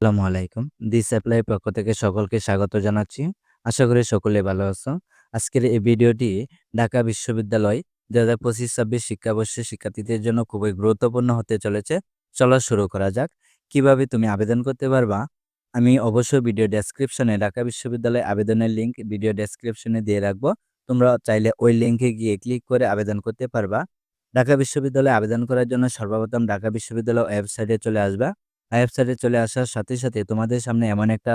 আসসালামু আলাইকুম। This apply পক্ষ থেকে সকলকে স্বাগত জানাচ্ছি। আশা করি সকলে ভালো আছো। আজকের এই ভিডিওটি ঢাকা বিশ্ববিদ্যালয় ২০২৫-২৬ শিক্ষাবর্ষের শিক্ষার্থীদের জন্য খুবই গুরুত্বপূর্ণ হতে চলেছে। চলো শুরু করা যাক। কীভাবে তুমি আবেদন করতে পারবা? আমি অবশ্যই ভিডিও ডেসক্রিপশনে ঢাকা বিশ্ববিদ্যালয় আবেদনের লিঙ্ক ভিডিও ডেসক্রিপশনে দিয়ে রাখব। তোমরা চাইলে ওই লিঙ্কে গিয়ে ক্লিক করে আবেদন করতে পারবা। ঢাকা বিশ্ববিদ্যালয়ে আবেদন করার জন্য সর্বপ্রথম ঢাকা বিশ্ববিদ্যালয় ওয়েবসাইটে চলে আসবা। ওয়েবসাইটে চলে আসার সাথে, সাথে তোমাদের সামনে এমন একটা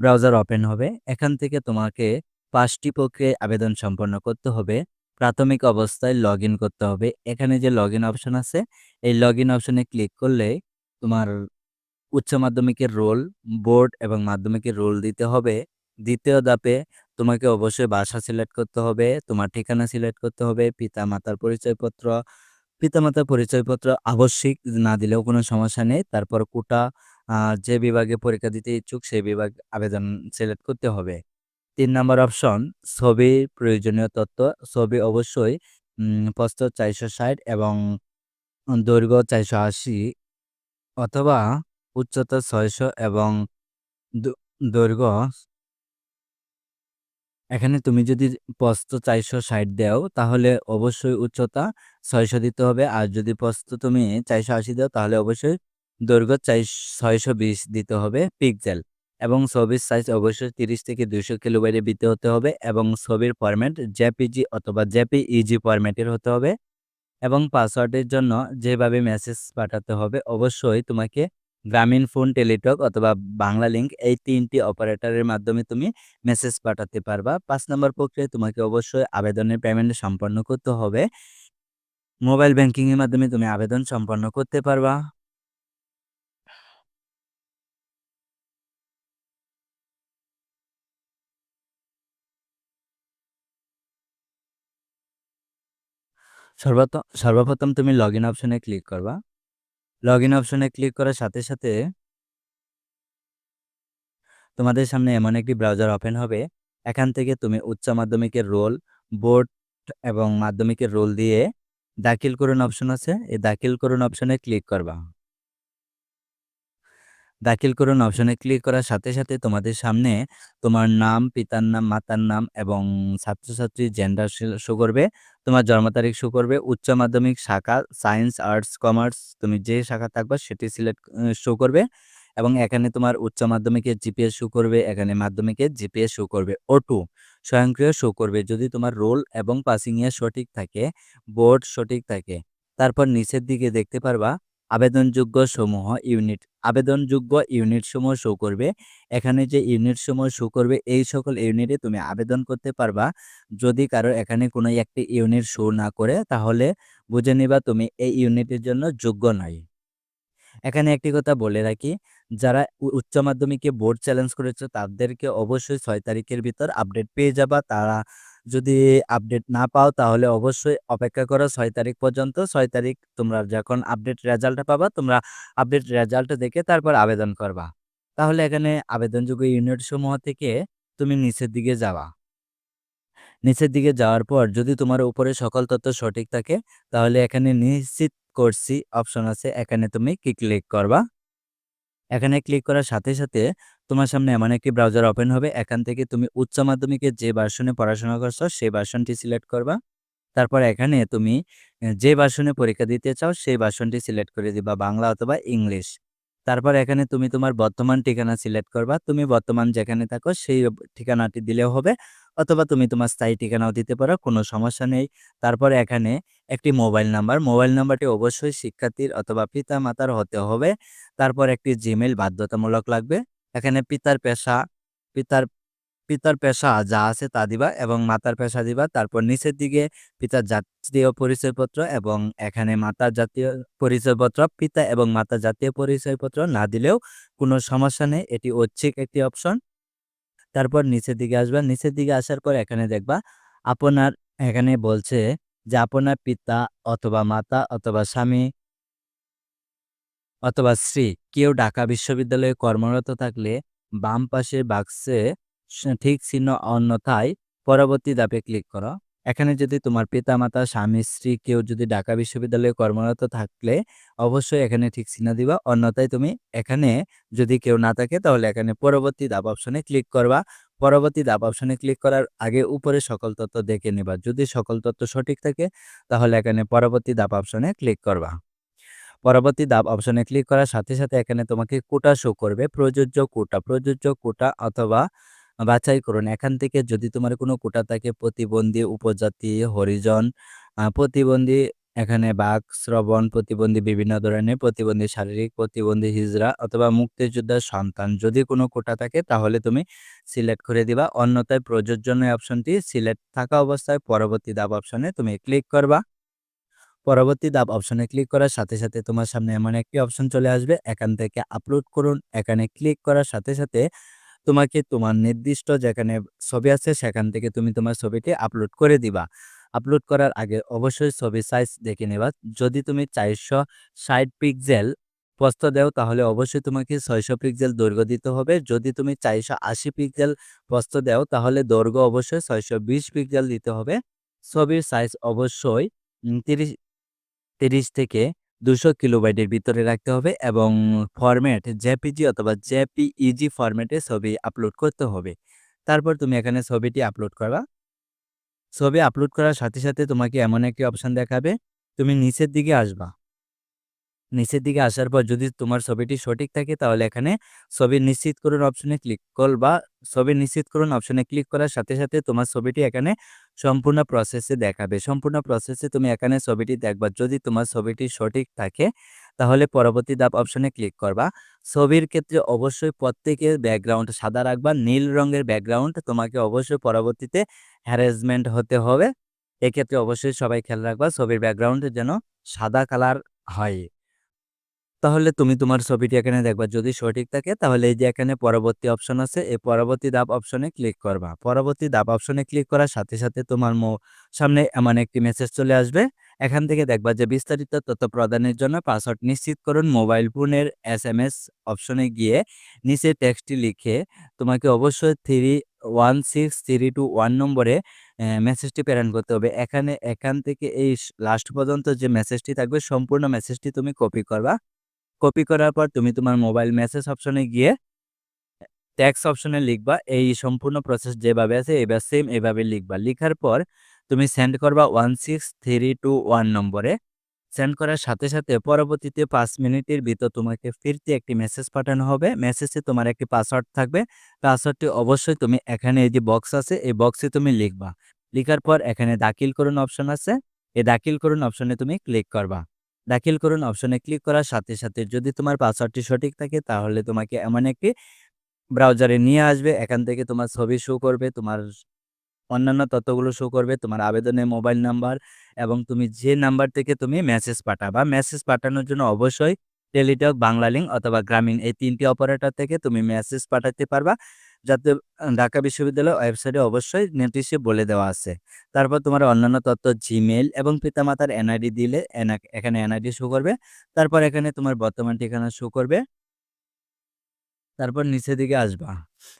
ব্রাউজার ওপেন হবে। এখান থেকে তোমাকে ৫ টি প্রক্রিয়ায় আবেদন সম্পন্ন করতে হবে। প্রাথমিক অবস্থায় লগইন করতে হবে। এখানে যে লগইন অপশন আছে, এই লগইন অপশনে ক্লিক করলে তোমার উচ্চ মাধ্যমিকের রোল, বোর্ড এবং মাধ্যমিকের রোল দিতে হবে। দ্বিতীয় ধাপে তোমাকে অবশ্যই বাসা সিলেক্ট করতে হবে, তোমার ঠিকানা সিলেক্ট করতে হবে, পিতা-মাতার পরিচয়পত্র, পিতামাতার পরিচয়পত্র আবশ্যিক, না দিলেও কোনো সমস্যা নেই। তারপর কোটা যে বিভাগে পরীক্ষা দিতে ইচ্ছুক সেই বিভাগ আবেদন সিলেক্ট করতে হবে। তিন নম্বর অপশন ছবির প্রয়োজনীয় তথ্য। ছবি অবশ্যই, উম চারশো ৪৬০ এবং দৈর্ঘ্য ৪৮০ অথবা উচ্চতা ৬০০ এবং দৈর্ঘ্য এখানে তুমি যদি প্রস্থ ৪৬০ দাও, তাহলে অবশ্যই উচ্চতা ৬০০ দিতে হবে। আর যদি প্রস্থ তুমি ৪৮০ দাও, তাহলে অবশ্যই দৈর্ঘ্য চাই ৬২০ দিতে হবে পিক্সেল এবং ছবির সাইজ অবশ্যই ৩০ থেকে ২০০ কিলোবাইটের ভিতরে হতে হবে এবং ছবির ফরম্যাট জেপিজি অথবা জেপিইজি ফরম্যাটের হতে হবে এবং পাসওয়ার্ডের জন্য যেভাবে মেসেজ পাঠাতে হবে, অবশ্যই তোমাকে গ্রামীণফোন, টেলিটক অথবা বাংলা লিঙ্ক এই ৩ টি অপারেটরের মাধ্যমে তুমি মেসেজ পাঠাতে পারবা। পাঁচ নম্বর প্রক্রিয়ায় তোমাকে অবশ্যই আবেদনের পেমেন্ট সম্পন্ন করতে হবে। মোবাইল ব্যাংকিংয়ের মাধ্যমে তুমি আবেদন সম্পন্ন করতে পারবা। সর্বপ্রথম তুমি লগ ইন অপশনে ক্লিক করবা। লগইন অপশনে ক্লিক করার সাথে, সাথে তোমাদের সামনে এমন একটি ব্রাউজার ওপেন হবে। এখান থেকে তুমি উচ্চ মাধ্যমিকের রোল, বোর্ড এবং মাধ্যমিকের রোল দিয়ে দাখিল করুন অপশন আছে। এই দাখিল করুন অপশনে ক্লিক করবা। দাখিল করুন অপশনে ক্লিক করার সাথে, সাথে তোমাদের সামনে তোমার নাম, পিতার নাম, মাতার নাম এবং ছাত্রছাত্রীর জেন্ডার শো করবে। তোমার জন্ম তারিখ শো করবে। উচ্চ মাধ্যমিক শাখা সায়েন্স, আর্টস, কমার্স তুমি যে শাখা থাকবে সেটি সিলেক্ট শো করবে এবং এখানে তোমার উচ্চ মাধ্যমিকের জিপিএস শো করবে, এখানে মাধ্যমিকের জিপিএ শো করবে। ও2 স্বয়ংক্রিয় শো করবে যদি তোমার রোল এবং পাসিং ইয়ার সঠিক থাকে, বোর্ড সঠিক থাকে। তারপর নিচের দিকে দেখতে পারবা আবেদনযোগ্য সমূহ ইউনিট আবেদনযোগ্য ইউনিটসমূহ শো করবে। এখানে যে ইউনিটসমূহ শো করবে এই সকল ইউনিটে তুমি আবেদন করতে পারবা। যদি কারও এখানে কোনো একটি ইউনিট শো না করে তাহলে বুঝে নিবা তুমি এই ইউনিটের জন্য যোগ্য নয়। এখানে একটি কথা বলে রাখি, যারা উচ্চ মাধ্যমিকে বোর্ড চ্যালেঞ্জ করেছ তাদেরকে অবশ্যই ছয় তারিখের ভিতর আপডেট পেয়ে যাবা। তারা যদি আপডেট না পাও তাহলে অবশ্যই অপেক্ষা করো ছয় তারিখ পর্যন্ত। ছয় তারিখ তোমরা যখন আপডেট রেজাল্টটা পাবা তোমরা আপডেট রেজাল্ট দেখে তারপর আবেদন করবা। তাহলে এখানে আবেদনযোগ্য ইউনিটসমূহ থেকে তুমি নিচের দিকে যাওয়া। নিচের দিকে যাওয়ার পর যদি তোমার উপরে সকল তথ্য সঠিক থাকে তাহলে এখানে নিশ্চিত করছি অপশন আছে এখানে তুমি কি ক্লিক করবা। এখানে ক্লিক করার সাথে, সাথে তোমার সামনে এমন একটি ব্রাউজার ওপেন হবে। এখান থেকে তুমি উচ্চ মাধ্যমিকের যে ভার্সনে পড়াশোনা করছ সেই ভার্সনটি সিলেক্ট করবা। তারপর এখানে তুমি যে ভার্সনে পরীক্ষা দিতে চাও সেই ভার্সনটি সিলেক্ট করে দিবা বাংলা অথবা ইংলিশ। তারপর এখানে তুমি তোমার বর্তমান ঠিকানা সিলেক্ট করবা। তুমি বর্তমান যেখানে থাকো সেই ঠিকানাটি দিলেও হবে অথবা তুমি তোমার স্থায়ী ঠিকানাও দিতে পারো, কোনো সমস্যা নেই। তারপর এখানে একটি মোবাইল নাম্বার, মোবাইল নাম্বারটি অবশ্যই শিক্ষার্থীর অথবা পিতা-মাতার হতে হবে। তারপর একটি জিমেইল বাধ্যতামূলক লাগবে। এখানে পিতার পেশা, পিতার পিতার পেশা যা আছে তা দিবা এবং মাতার পেশা দিবা। তারপর নিচের দিকে পিতার জাতীয় পরিচয়পত্র এবং এখানে মাতার জাতীয় পরিচয়পত্র, পিতা এবং মাতার জাতীয় পরিচয়পত্র না দিলেও কোনো সমস্যা নেই। এটি ঐচ্ছিক একটি অপশন। তারপর নিচের দিকে আসবা। নিচের দিকে আসার পর এখানে দেখবা আপনার এখানে বলছে যে আপনার পিতা অথবা মাতা অথবা স্বামী অথবা স্ত্রী কেউ ঢাকা বিশ্ববিদ্যালয়ে কর্মরত থাকলে বাম পাশের বাক্সে ঠিক চিহ্ন অন্যথায় পরবর্তী ধাপে ক্লিক করো। এখানে যদি তোমার পিতামাতা, স্বামী-স্ত্রী কেউ যদি ঢাকা বিশ্ববিদ্যালয়ে কর্মরত থাকলে অবশ্যই এখানে ঠিক চিহ্ন দিবা। অন্যথায় তুমি এখানে যদি কেউ না থাকে তাহলে এখানে পরবর্তী ধাপ অপশনে ক্লিক করবা। পরবর্তী ধাপ অপশনে ক্লিক করার আগে উপরে সকল তথ্য দেখে নিবা। যদি সকল তথ্য সঠিক থাকে তাহলে এখানে পরবর্তী ধাপ অপশনে ক্লিক করবা। পরবর্তী দাব অপশনে ক্লিক করার সাথে, সাথে এখানে তোমাকে কোটা শো করবে। প্রযোজ্য কোটা, প্রযোজ্য কোটা অথবা বাছাই করুন। এখান থেকে যদি তোমার কোনো কোটা থাকে প্রতিবন্ধী, উপজাতি, হরিজন, প্রতিবন্ধী, এখানে বাক, শ্রবণ প্রতিবন্ধী, বিভিন্ন ধরনের প্রতিবন্ধী, শারীরিক প্রতিবন্ধী, হিজড়া অথবা মুক্তিযোদ্ধার সন্তান যদি কোনো কোটা থাকে তাহলে তুমি সিলেক্ট করে দিবা। অন্যথায় প্রযোজ্য অপশনটি সিলেক্ট থাকা অবস্থায় পরবর্তী দাব অপশনে তুমি ক্লিক করবা। পরবর্তী ধাপ অপশনে ক্লিক করার সাথে, সাথে তোমার সামনে এমন একটি অপশন চলে আসবে। এখান থেকে আপলোড করুন। এখানে ক্লিক করার সাথে, সাথে তোমাকে তোমার নির্দিষ্ট যেখানে ছবি আছে সেখান থেকে তুমি তোমার ছবিটি আপলোড করে দিবা। আপলোড করার আগে অবশ্যই ছবির সাইজ দেখে নেবা। যদি তুমি ৪৬০ পিক্সেল প্রস্থ দাও তাহলে অবশ্যই তোমাকে ৬০০ পিক্সেল দৈর্ঘ্য দিতে হবে। যদি তুমি ৪৮০ পিক্সেল প্রস্থ দাও তাহলে দৈর্ঘ্য অবশ্যই ৬২০ পিক্সেল দিতে হবে। ছবির সাইজ অবশ্যই উম ৩০ ৩০ থেকে ২০০ কিলোবাইটের ভিতরে রাখতে হবে এবং ফরম্যাট জেপিজি অথবা জেপিইজি ফরম্যাটে ছবি আপলোড করতে হবে। তারপর তুমি এখানে ছবিটি আপলোড করবা। ছবি আপলোড করার সাথে, সাথে তোমাকে এমন একটি অপশন দেখাবে। তুমি নিচের দিকে আসবা। নিচের দিকে আসার পর যদি তোমার ছবিটি সঠিক থাকে তাহলে এখানে ছবি নিশ্চিত করুন অপশনে ক্লিক করবা। ছবি নিশ্চিত করুন অপশনে ক্লিক করার সাথে, সাথে তোমার ছবিটি এখানে সম্পূর্ণ প্রসেসে দেখাবে। সম্পূর্ণ প্রসেসে তুমি এখানে ছবিটি দেখবা। যদি তোমার ছবিটি সঠিক থাকে, তাহলে পরবর্তী ধাপ অপশনে ক্লিক করবা। ছবির ক্ষেত্রে অবশ্যই প্রত্যেকের ব্যাকগ্রাউন্ড সাদা রাখবা। নীল রঙের ব্যাকগ্রাউন্ড তোমাকে অবশ্যই পরবর্তীতে হ্যারাসমেন্ট হতে হবে। এক্ষেত্রে অবশ্যই সবাই খেয়াল রাখবা, ছবির ব্যাকগ্রাউন্ড যেন সাদা কালার হয়। তাহলে তুমি তোমার ছবিটি এখানে দেখবা। যদি সঠিক থাকে তাহলে এই যে এখানে পরবর্তী অপশন আছে, এই পরবর্তী ধাপ অপশনে ক্লিক করবা। পরবর্তী ধাপ অপশনে ক্লিক করার সাথে, সাথে তোমার সামনে এমন একটি মেসেজ চলে আসবে। এখান থেকে দেখবা যে বিস্তারিত তথ্য প্রদানের জন্য পাসওয়ার্ড নিশ্চিত করুন। মোবাইল ফোনের এস এম এস অপশনে গিয়ে নিচে টেক্সটটি লিখে তোমাকে অবশ্যই 316321 নম্বরে মেসেজটি প্রেরণ করতে হবে। এখানে এখান থেকে এই লাস্ট পর্যন্ত যে মেসেজটি থাকবে সম্পূর্ণ মেসেজটি তুমি কপি করবা। কপি করার পর তুমি তোমার মোবাইল মেসেজ অপশনে গিয়ে টেক্সট অপশনে লিখবা। এই সম্পূর্ণ প্রসেস যেভাবে আছে এবার সেম এভাবে লিখবা। লিখার পর তুমি সেন্ড করবা 16321 নম্বরে। সেন্ড করার সাথে, সাথে পরবর্তীতে পাঁচ মিনিটের ভিতর তোমাকে ফিরতে একটি মেসেজ পাঠানো হবে। মেসেজে তোমার একটি পাসওয়ার্ড থাকবে। পাসওয়ার্ডটি অবশ্যই তুমি এখানে এই যে বক্স আছে এই বক্সে তুমি লিখবা। লিখার পর এখানে দাখিল করুন অপশন আছে। এই দাখিল করুন অপশনে তুমি ক্লিক করবা। দাখিল করুন অপশনে ক্লিক করার সাথে, সাথে যদি তোমার পাসওয়ার্ডটি সঠিক থাকে তাহলে তোমাকে এমন একটি ব্রাউজারে নিয়ে আসবে। এখান থেকে তোমার ছবি শো করবে, তোমার অন্যান্য তথ্যগুলো শো করবে, তোমার আবেদনের মোবাইল নাম্বার এবং তুমি যে নাম্বার থেকে তুমি মেসেজ পাঠাবা। মেসেজ পাঠানোর জন্য অবশ্যই টেলিটক, বাংলালিংক অথবা গ্রামীণ এই তিনটি অপারেটর থেকে তুমি মেসেজ পাঠাতে পারবা। যাতে ঢাকা বিশ্ববিদ্যালয়ের ওয়েবসাইটে অবশ্যই নোটিশে বলে দেওয়া আছে। তারপর তোমার অন্যান্য তথ্য জিমেইল এবং পিতামাতার এনআইডি দিলে এখানে এনআইডি শো করবে। তারপর এখানে তোমার বর্তমান ঠিকানা শো করবে। তারপর নিচের দিকে আসবা।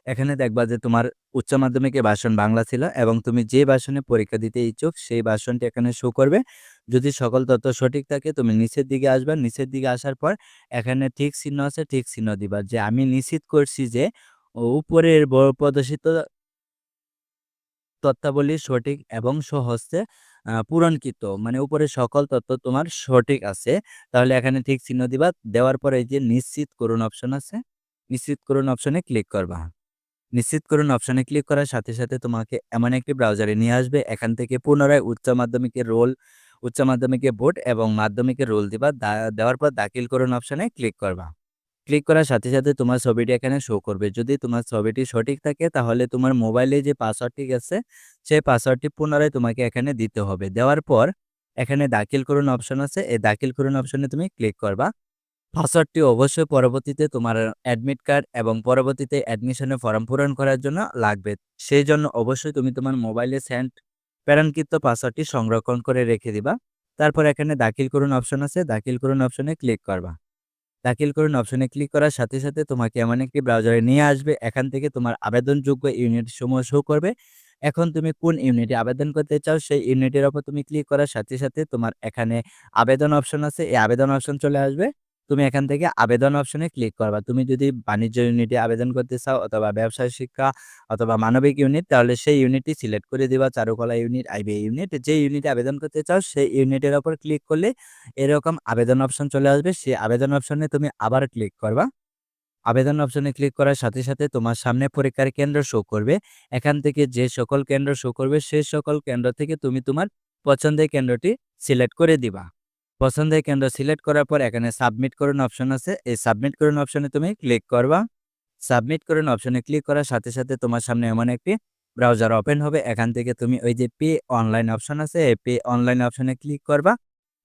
এখানে দেখবা যে তোমার উচ্চ মাধ্যমিকের ভার্সন বাংলা ছিল এবং তুমি যে ভার্সনে পরীক্ষা দিতে ইচ্ছুক সেই ভার্সনটি এখানে শো করবে। যদি সকল তথ্য সঠিক থাকে তুমি নিচের দিকে আসবা। নিচের দিকে আসার পর এখানে ঠিক চিহ্ন আছে, ঠিক চিহ্ন দিবা যে আমি নিশ্চিত করছি যে উপরের প্রদর্শিত তথ্যাবলী সঠিক এবং আ পূরণকৃত। মানে উপরের সকল তথ্য তোমার সঠিক আছে। তাহলে এখানে ঠিক চিহ্ন দিবা। দেওয়ার পরে যে নিশ্চিত করুন অপশন আছে। নিশ্চিত করুন অপশনে ক্লিক করবা। নিশ্চিত করুন অপশনে ক্লিক করার সাথে, সাথে তোমাকে এমন একটি ব্রাউজারে নিয়ে আসবে। এখান থেকে পুনরায় উচ্চ মাধ্যমিকের রোল, উচ্চ মাধ্যমিকের বোর্ড এবং মাধ্যমিকের রোল দিবা। দেওয়ার পর দাখিল করুন অপশনে ক্লিক করবা। ক্লিক করার সাথে, সাথে তোমার ছবিটি এখানে শো করবে। যদি তোমার ছবিটি সঠিক থাকে তাহলে তোমার মোবাইলে যে পাসওয়ার্ডটি গেছে সেই পাসওয়ার্ডটি পুনরায় তোমাকে এখানে দিতে হবে। দেওয়ার পর এখানে দাখিল করুন অপশন আছে। এই দাখিল করুন অপশনে তুমি ক্লিক করবা। পাসওয়ার্ডটি অবশ্যই পরবর্তীতে তোমার অ্যাডমিট কার্ড এবং পরবর্তীতে অ্যাডমিশনের ফর্ম পূরণ করার জন্য লাগবে। সেই জন্য অবশ্যই তুমি তোমার মোবাইলে সেন্ড প্রেরণকৃত পাসওয়ার্ডটি সংরক্ষণ করে রেখে দিবা। তারপর এখানে দাখিল করুন অপশন আছে। দাখিল করুন অপশনে ক্লিক করবা। দাখিল করুন অপশনে ক্লিক করার সাথে, সাথে তোমাকে এমন একটি ব্রাউজারে নিয়ে আসবে। এখান থেকে তোমার আবেদনযোগ্য ইউনিট সমূহ শো করবে। এখন তুমি কোন ইউনিটে আবেদন করতে চাও সেই ইউনিটের ওপর তুমি ক্লিক করার সাথে, সাথে তোমার এখানে আবেদন অপশন আছে। এই আবেদন অপশন চলে আসবে। তুমি এখান থেকে আবেদন অপশনে ক্লিক করবা। তুমি যদি বাণিজ্য ইউনিটে আবেদন করতে চাও অথবা ব্যবসায় শিক্ষা অথবা মানবিক ইউনিট তাহলে সেই ইউনিটটি সিলেক্ট করে দিবা। চারুকলা ইউনিট, আইবিএ ইউনিট যে ইউনিটে আবেদন করতে চাও সেই ইউনিটের ওপর ক্লিক করলে এরকম আবেদন অপশন চলে আসবে। সেই আবেদন অপশনে তুমি আবার ক্লিক করবা। আবেদন অপশনে ক্লিক করার সাথে, সাথে তোমার সামনে পরীক্ষার কেন্দ্র শো করবে। এখান থেকে যে সকল কেন্দ্র শো করবে সেই সকল কেন্দ্র থেকে তুমি তোমার পছন্দের কেন্দ্রটি সিলেক্ট করে দিবা। পছন্দের কেন্দ্র সিলেক্ট করার পর এখানে সাবমিট করুন অপশন আছে। এই সাবমিট করুন অপশনে তুমি ক্লিক করবা। সাবমিট করুন অপশনে ক্লিক করার সাথে, সাথে তোমার সামনে এমন একটি ব্রাউজার ওপেন হবে। এখান থেকে তুমি ওই যে পে অনলাইন অপশন আছে, এই পে অনলাইন অপশনে ক্লিক করবা।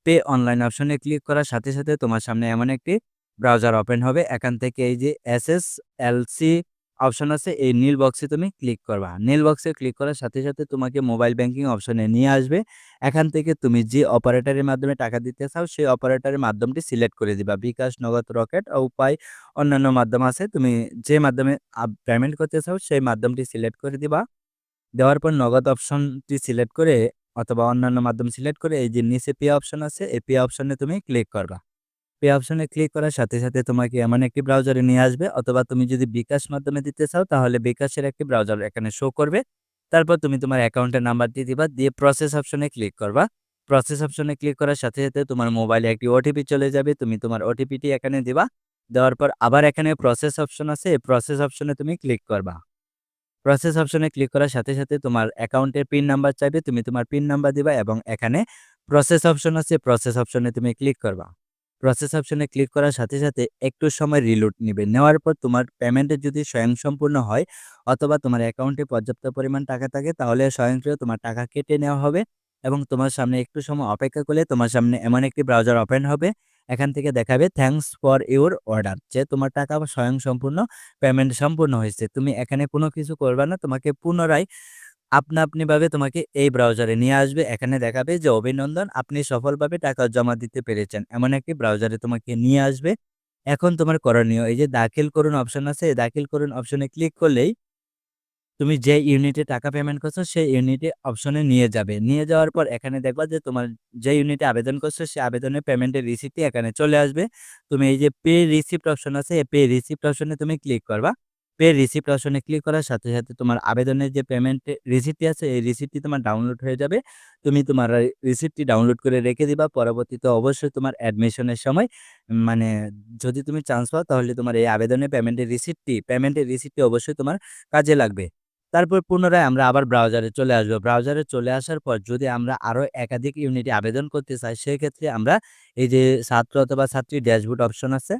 পে অনলাইন অপশনে ক্লিক করার সাথে, সাথে তোমার সামনে এমন একটি ব্রাউজার ওপেন হবে। এখান থেকে এই যে এসএসএলসি অপশন আছে এই নীল বক্সে তুমি ক্লিক করবা। নীল বক্সে ক্লিক করার সাথে, সাথে তোমাকে মোবাইল ব্যাংকিং অপশনে নিয়ে আসবে। এখান থেকে তুমি যে অপারেটরের মাধ্যমে টাকা দিতে চাও সেই অপারেটরের মাধ্যমটি সিলেক্ট করে দিবা। বিকাশ, নগদ, রকেট, ও উপায় অন্যান্য মাধ্যম আছে। তুমি যে মাধ্যমে পেমেন্ট করতে চাও সেই মাধ্যমটি সিলেক্ট করে দিবা। দেওয়ার পর নগদ অপশনটি সিলেক্ট করে অথবা অন্যান্য মাধ্যম সিলেক্ট করে এই যে নিচে পে অপশন আছে এই পে অপশনে তুমি ক্লিক করবা। পে অপশনে ক্লিক করার সাথে, সাথে তোমাকে এমন একটি ব্রাউজারে নিয়ে আসবে অথবা তুমি যদি বিকাশ মাধ্যমে দিতে চাও তাহলে বিকাশের একটি ব্রাউজার এখানে শো করবে। তারপর তুমি তোমার অ্যাকাউন্টের নাম্বার দিয়ে দিবা দিয়ে প্রসেস অপশনে ক্লিক করবা। প্রসেস অপশনে ক্লিক করার সাথে, সাথে তোমার মোবাইলে একটি ওটিপি চলে যাবে। তুমি তোমার ওটিপিটি এখানে দিবা। দেওয়ার পর আবার এখানে প্রসেস অপশন আছে এই প্রসেস অপশনে তুমি ক্লিক করবা। প্রসেস অপশনে ক্লিক করার সাথে, সাথে তোমার অ্যাকাউন্টের পিন নাম্বার চাইবে। তুমি তোমার পিন নাম্বার দিবা এবং এখানে প্রসেস অপশন আছে প্রসেস অপশনে তুমি ক্লিক করবা। প্রসেস অপশনে ক্লিক করার সাথে, সাথে একটু সময় রিলোড নিবে। নেওয়ার পর তোমার পেমেন্টে যদি স্বয়ংসম্পূর্ণ হয় অথবা তোমার অ্যাকাউন্টে পর্যাপ্ত পরিমাণ টাকা থাকে তাহলে স্বয়ংক্রিয় তোমার টাকা কেটে নেওয়া হবে এবং তোমার সামনে একটু সময় অপেক্ষা করলে তোমার সামনে এমন একটি ব্রাউজার ওপেন হবে। এখান থেকে দেখাবে থ্যাংকস ফর ইউর অর্ডার যে তোমার টাকা স্বয়ংসম্পূর্ণ পেমেন্ট সম্পূর্ণ হয়েছে। তুমি এখানে কোনো কিছু করবা না। তোমাকে পুনরায় আপনা আপনিভাবে তোমাকে এই ব্রাউজারে নিয়ে আসবে। এখানে দেখাবে যে, অভিনন্দন, আপনি সফলভাবে টাকা জমা দিতে পেরেছেন। এমন একটি ব্রাউজারে তোমাকে নিয়ে আসবে। এখন তোমার করণীয়, এই যে দাখিল করুন অপশন আছে, এই দাখিল করুন অপশনে ক্লিক করলেই তুমি যে ইউনিটে টাকা পেমেন্ট করছ, সেই ইউনিটে অপশনে নিয়ে যাবে। নিয়ে যাওয়ার পর এখানে দেখবা যে, তোমার যে ইউনিটে আবেদন করছ সেই আবেদনের পেমেন্টের রিসিপ্টটি এখানে চলে আসবে। তুমি এই যে পে রিসিপ্ট অপশন আছে, এই পে রিসিপ্ট অপশনে তুমি ক্লিক করবা। পে রিসিপ্ট অপশনে ক্লিক করার সাথে, সাথে তোমার আবেদনের যে পেমেন্ট রিসিপ্টটি আছে এই রিসিপ্টটি তোমার ডাউনলোড হয়ে যাবে। তুমি তোমার রিসিপ্টটি ডাউনলোড করে রেখে দিবা। পরবর্তীতে অবশ্যই তোমার অ্যাডমিশনের সময় মানে যদি তুমি চান্স পাও তাহলে তোমার এই আবেদনের পেমেন্টের রিসিপ্টটি পেমেন্টের রিসিপ্টটি অবশ্যই তোমার কাজে লাগবে। তারপর পুনরায় আমরা আবার ব্রাউজারে চলে আসব। ব্রাউজারে চলে আসার পর যদি আমরা আরও একাধিক ইউনিটে আবেদন করতে চাই সেক্ষেত্রে আমরা এই যে ছাত্র অথবা ছাত্রী ড্যাশবোর্ড অপশন আছে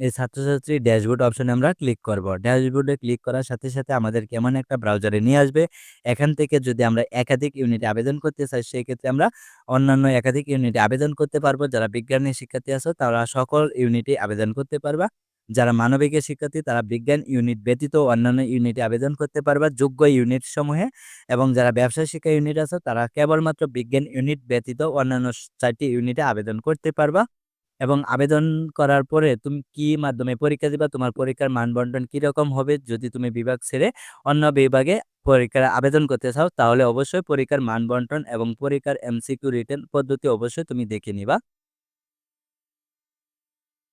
এই ছাত্রছাত্রী ড্যাশবোর্ড অপশনে আমরা ক্লিক করব। ড্যাশবোর্ডে ক্লিক করার সাথে, সাথে আমাদের কেমন একটা ব্রাউজারে নিয়ে আসবে। এখান থেকে যদি আমরা একাধিক ইউনিটে আবেদন করতে চাই সেক্ষেত্রে আমরা অন্যান্য একাধিক ইউনিটে আবেদন করতে পারব। যারা বিজ্ঞানের শিক্ষার্থী আছো তারা সকল ইউনিটে আবেদন করতে পারবা। যারা মানবিকের শিক্ষার্থী তারা বিজ্ঞান ইউনিট ব্যতীত অন্যান্য ইউনিটে আবেদন করতে পারবা যোগ্য ইউনিট সমূহে এবং যারা ব্যবসায় শিক্ষা ইউনিট আছে তারা কেবলমাত্র বিজ্ঞান ইউনিট ব্যতীত অন্যান্য চারটি ইউনিটে আবেদন করতে পারবা এবং আবেদন করার পরে তুমি কি মাধ্যমে পরীক্ষা দিবা? তোমার পরীক্ষার মান বন্টন কীরকম হবে? যদি তুমি বিভাগ ছেড়ে অন্য বিভাগে পরীক্ষার আবেদন করতে চাও তাহলে অবশ্যই পরীক্ষার মান বন্টন এবং পরীক্ষার এমসিকিউ রিটার্ন পদ্ধতি অবশ্যই তুমি দেখে নিবা।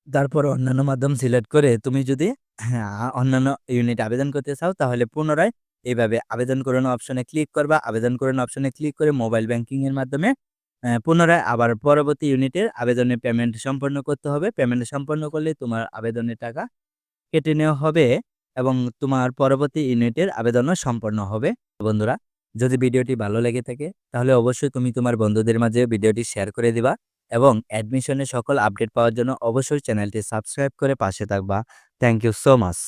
তারপর অন্যান্য মাধ্যম সিলেক্ট করে তুমি যদি হ্যাঁ, অন্যান্য ইউনিট আবেদন করতে চাও তাহলে পুনরায় এইভাবে আবেদন করুন অপশনে ক্লিক করবা। আবেদন করুন অপশনে ক্লিক করে মোবাইল ব্যাংকিং এর মাধ্যমে পুনরায় আবার পরবর্তী ইউনিটের আবেদনে পেমেন্ট সম্পন্ন করতে হবে। পেমেন্ট সম্পন্ন করলে তোমার আবেদনের টাকা কেটে নেওয়া হবে এবং তোমার পরবর্তী ইউনিটের আবেদনও সম্পন্ন হবে। বন্ধুরা, যদি ভিডিওটি ভালো লেগে থাকে, তাহলে অবশ্যই তুমি তোমার বন্ধুদের মাঝে ভিডিওটি শেয়ার করে দিবা এবং অ্যাডমিশনের সকল আপডেট পাওয়ার জন্য অবশ্যই চ্যানেলটি সাবস্ক্রাইব করে পাশে থাকবা। Thank you so much.